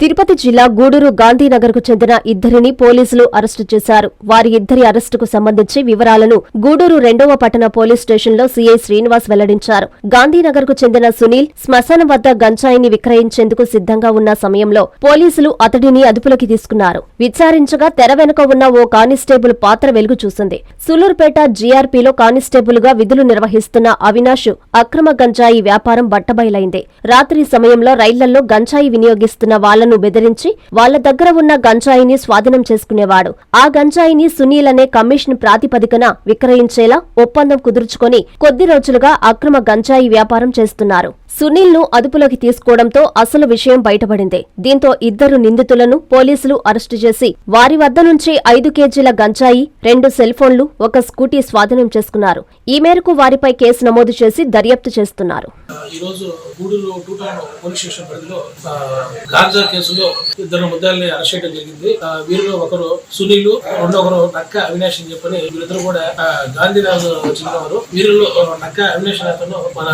తిరుపతి జిల్లా గూడూరు గాంధీనగర్కు చెందిన ఇద్దరిని పోలీసులు అరెస్టు చేశారు. వారి ఇద్దరి అరెస్టుకు సంబంధించి వివరాలను గూడూరు రెండవ పట్టణ పోలీస్ స్టేషన్లో సీఐ శ్రీనివాస్ వెల్లడించారు. గాంధీనగర్కు చెందిన సునీల్ శ్మశానం వద్ద గంజాయిని విక్రయించేందుకు సిద్ధంగా ఉన్న సమయంలో పోలీసులు అతడిని అదుపులోకి తీసుకున్నారు. విచారించగా తెర వెనుక ఉన్న ఓ కానిస్టేబుల్ పాత్ర వెలుగు చూసింది. సులూర్పేట జీఆర్పీలో కానిస్టేబుల్గా విధులు నిర్వహిస్తున్న అవినాష్ అక్రమ గంజాయి వ్యాపారం బట్టబయలైంది. రాత్రి సమయంలో రైళ్ళలో గంజాయి వినియోగిస్తున్న వాళ్ళను బెదిరించి వాళ్ళ దగ్గర ఉన్న గంజాయిని స్వాధీనం చేసుకునేవాడు. ఆ గంజాయిని సునీల్ అనే కమిషన్ ప్రాతిపదికన విక్రయించేలా ఒప్పందం కుదుర్చుకొని కొద్ది రోజులుగా అక్రమ గంజాయి వ్యాపారం చేస్తున్నారు. సునీల్ను అదుపులోకి తీసుకోవడంతో అసలు విషయం బయటపడింది. దీంతో ఇద్దరు నిందితులను పోలీసులు అరెస్టు చేసి వారి వద్ద నుంచి ఐదు కేజీల గంజాయి రెండు సెల్ ఫోన్లు ఒక స్కూటీ స్వాధీనం చేసుకున్నారు. ఈ మేరకు వారిపై కేసు నమోదు చేసి దర్యాప్తు చేస్తున్నారు. ఇద్దరు అరెస్ట్ చేయడం జరిగింది. వీరిలో ఒకరు సునీల్ రెండో ఒకరు నక్క అవినాష్ అని చెప్పని వీరిద్దరు కూడా చెందినవారు వీరిలో నక్క అవినాష్ అతను మన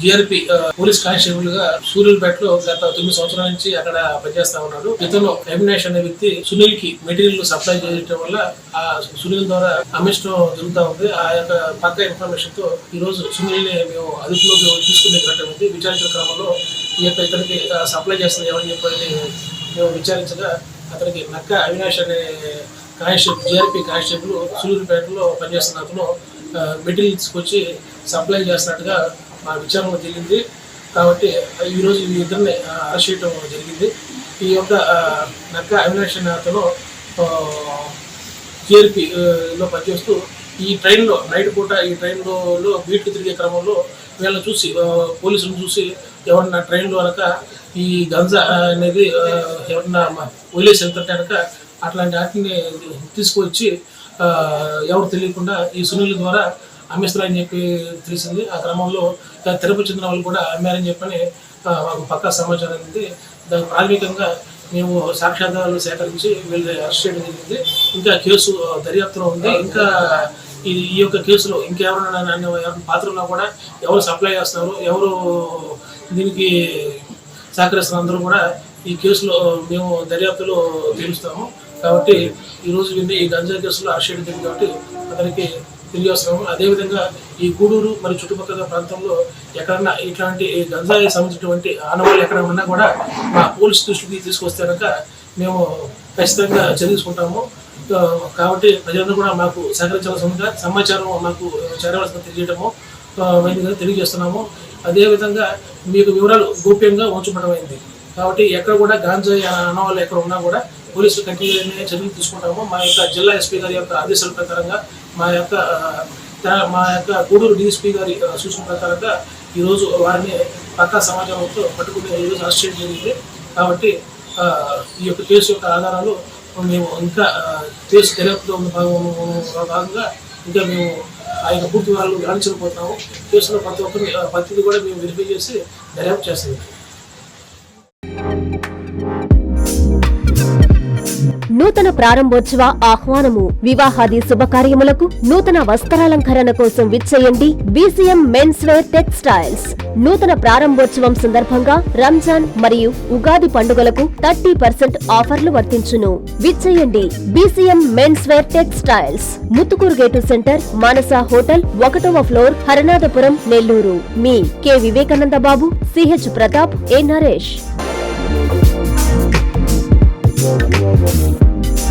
జిఆర్పి పోలీస్ కానిస్టేబుల్గా సూర్యులపేటలో గత తొమ్మిది సంవత్సరాల నుంచి అక్కడ పనిచేస్తా ఉన్నాడు. ఇతను అవినాష్ అనే వ్యక్తి సునీల్కి మెటీరియల్ సప్లై చేయడం వల్ల ఆ సునీల్ ద్వారా అమిష్టం జరుగుతూ ఉంది. ఆ యొక్క పక్క ఇన్ఫర్మేషన్తో ఈ రోజు సునీల్ని మేము అదుపులోకి తీసుకునే ఉంది విచారించిన క్రమంలో ఈ యొక్క ఇతనికి సప్లై చేస్తుంది ఎవరని చెప్పని మేము విచారించగా అతనికి నక్క అవినాష్ అనే కానిస్టేబుల్ జిఆర్పి కానిస్టేబుల్ సూళ్ళూరుపేటలో పనిచేస్తున్న అతను మెటీరియల్స్కి వచ్చి సప్లై చేస్తున్నట్టుగా మా విచారణలో జరిగింది. కాబట్టి ఈరోజు ఈ ఇద్దరిని అరెస్ట్ చేయడం జరిగింది. ఈ యొక్క నక్క అవినాష్ అనే అతను పనిచేస్తూ ఈ ట్రైన్లో నైట్ పూట ఈ ట్రైన్లో బీట్లు తిరిగే క్రమంలో వీళ్ళని చూసి పోలీసులను చూసి ఎవరన్నా ట్రైన్లో అనక ఈ గంజా అనేది ఎవరన్నా పోలీస్ వదిలేసి వెళ్తుంటే కనుక అట్లాంటి వాటిని తీసుకొచ్చి ఎవరు తెలియకుండా ఈ సునీల్ ద్వారా అమ్మేస్తారని చెప్పి తెలిసింది. ఆ క్రమంలో తిరుపతి చెందిన వాళ్ళు కూడా అమ్మారని చెప్పని మాకు పక్కా సమాచారం ఉంది దానికి ప్రాథమికంగా మేము సాక్ష్యాధారాలు సేకరించి వీళ్ళని అరెస్ట్ చేయడం జరిగింది. ఇంకా కేసు దర్యాప్తులో ఉంది. ఇంకా ఈ ఈ యొక్క కేసులో ఇంకెవరైనా పాత్రల్లో పాత్రలో కూడా ఎవరు సప్లై చేస్తున్నారు ఎవరు దీనికి సహకరిస్తున్న అందరూ కూడా ఈ కేసులో మేము దర్యాప్తులో తెలుస్తాము కాబట్టి ఈరోజు ఈ గంజా కేసులో అరెస్ట్ చేయడం జరిగింది కాబట్టి అతనికి తెలియజేస్తున్నాము అదేవిధంగా ఈ గూడూరు మరియు చుట్టుపక్కల ప్రాంతంలో ఎక్కడన్నా ఇట్లాంటి గంజాయి సంబంధించినటువంటి ఆనవాళ్ళు ఎక్కడ ఉన్నా కూడా మా పోలీస్ దృష్టికి తీసుకొస్తే కనుక మేము ఖచ్చితంగా చదివించుకుంటాము కాబట్టి ప్రజలందరూ కూడా మాకు సహకరించవలసిందిగా సమాచారం మాకు చేరవలసిన తెలియజేయడము తెలియజేస్తున్నాము. అదేవిధంగా మీకు వివరాలు గోప్యంగా ఉంచబడమైంది. కాబట్టి ఎక్కడ కూడా గాంజాయి అన్నవాళ్ళు ఎక్కడ ఉన్నా కూడా పోలీసులు కంటిన్యూ చర్యలు తీసుకుంటాము. మా యొక్క జిల్లా ఎస్పీ గారి యొక్క ఆదేశాల ప్రకారంగా మా యొక్క మా యొక్క గూడూరు డిఎస్పీ గారి సూచన ప్రకారంగా ఈరోజు వారిని పక్కా సమాచారంతో పట్టుకుని ఈరోజు అరెస్ట్ చేయడం జరిగింది. కాబట్టి ఈ యొక్క కేసు యొక్క ఆధారాలు మేము ఇంకా కేసు దర్యాప్తులో ఉన్న భాగంగా ఇంకా మేము ఆ యొక్క పూర్తి వివరాలు గమనించకపోతున్నాము కేసులో ప్రతి ఒక్కరి పరిస్థితి ప్రతిదీ కూడా మేము వెరిఫై చేసి దర్యాప్తు చేస్తాము నూతన ప్రారంభోత్సవ ఆహ్వానము. వివాహాది శుభకార్యములకు నూతన వస్త్రాలంకరణ కోసం విచ్చేయండి బీసీఎం మెన్స్ వేర్ టెక్స్టైల్స్. నూతన ప్రారంభోత్సవం సందర్భంగా రంజాన్ మరియు ఉగాది పండుగలకు థర్టీ పర్సెంట్ ఆఫర్లు వర్తించును. విచ్చేయండి BCM men's wear textiles. Muthukur gate centre Manasa hotel ఒకటవ floor Haranathapuram Nellore. Me K Vivekananda Babu CH Pratap A Naresh.